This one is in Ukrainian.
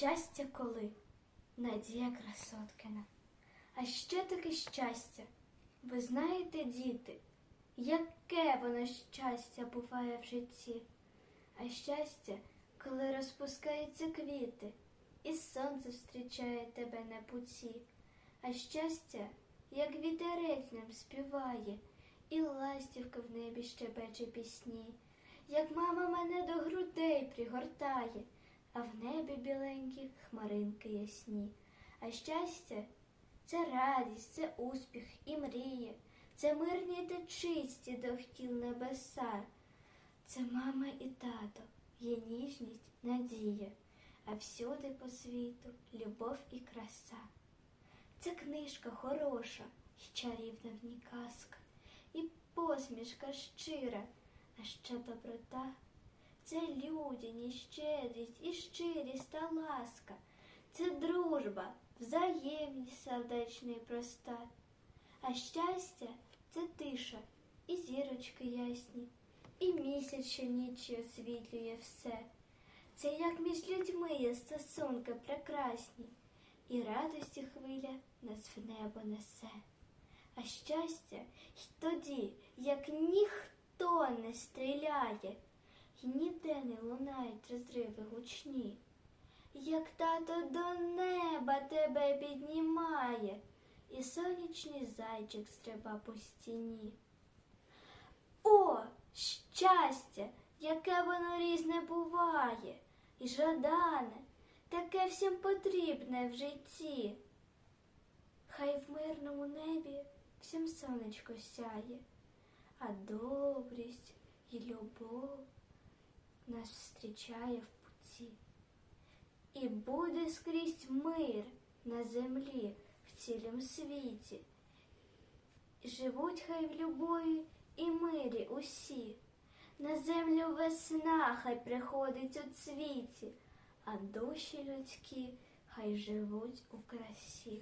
щастя коли? Надія Красоткина. А що таке щастя? Ви знаєте, діти, яке воно щастя буває в житті? А щастя, коли розпускаються квіти, і сонце зустрічає тебе на путі. А щастя, як вітерець нам співає, і ластівка в небі щебече пісні, як мама мене до грудей пригортає, а в небі біленькі хмаринки ясні. А щастя це радість, це успіх і мрії, це мирні та чисті довкіл небеса. Це мама і тато, є ніжність, надія, а всюди по світу любов і краса. Це книжка хороша й чарівна в ній казка, і посмішка щира, а ще доброта. Це людяність, щедрість і щирість та ласка, це дружба, взаємність сердечна і проста. А щастя це тиша і зірочки ясні, і місяць, що нічі освітлює все. Це як між людьми є стосунки прекрасні, і радості хвиля нас в небо несе. А щастя й тоді, як ніхто не стріляє, і ніде не лунають розриви гучні, як тато до неба тебе піднімає, і сонячний зайчик стриба по стіні. О, щастя, яке воно різне буває, і жадане, таке всім потрібне в житті. Хай в мирному небі всім сонечко сяє, а добрість і любов нас зустрічає в путі. І буде скрізь мир на землі в цілім світі. І живуть хай в любові і мирі усі. На землю весна хай приходить у цвіті, а душі людські хай живуть у красі.